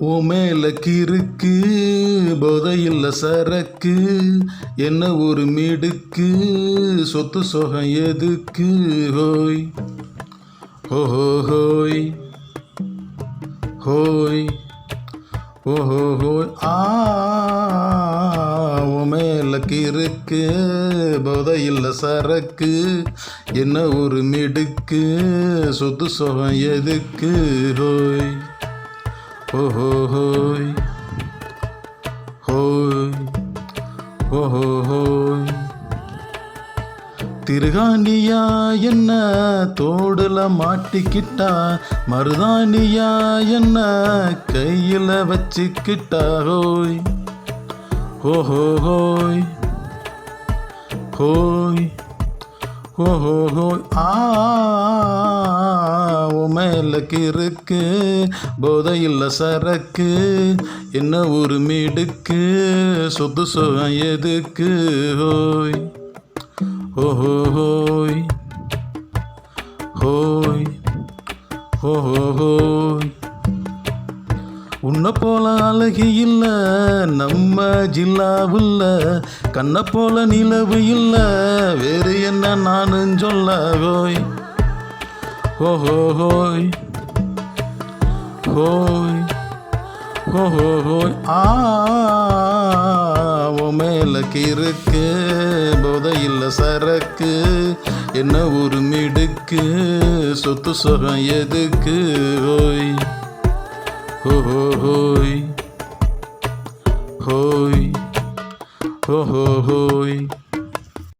ஓ மேல கிறுக்கு போதையில் சரக்கு என்ன ஒரு மிடுக்கு சொத்து சொகம் எதுக்கு ஹோய் ஓஹோ ஹோய் ஹோய் ஓஹோ ஹோய் ஆ ஓ மேல போதையில் சரக்கு என்ன ஒரு மிடுக்கு சொத்து சொகம் எதுக்கு ஹோய். ஓஹோ ஹோய் ஹோய் திருகாண்டியா என்ன தோடுல மாட்டிக்கிட்டா? மருதாண்டியா என்ன கையில வச்சுக்கிட்டா? ஹோய். ஓஹோ ஹோய் ஹோய் ஓஹோ ஹோய் ஆ. மேல கிறுக்கு போதையில் சரக்கு என்ன ஒரு மிடுக்கு சொத்து சுகம் எதுக்கு ஹோய் ஓஹோ ஹோய் ஹோய் ஓஹோ ஹோய். உன்னை போல அழகு இல்லை நம்ம ஜில்லாவுல்ல கண்ணை போல நிலவு இல்லை வேறு என்ன நானும் சொல்ல ஹோய் ஓஹோ ஹோய் ஹோய் ஓஹோ ஹோய் ஆ உன் மேல கிறுக்கு போதையில் சரக்கு. என்ன ஒரு மிடுக்கு. சொத்து சுகம் எதுக்கு? ஹோய். ஹோ ஹோய் ஹோய் ஹோ ஹோய்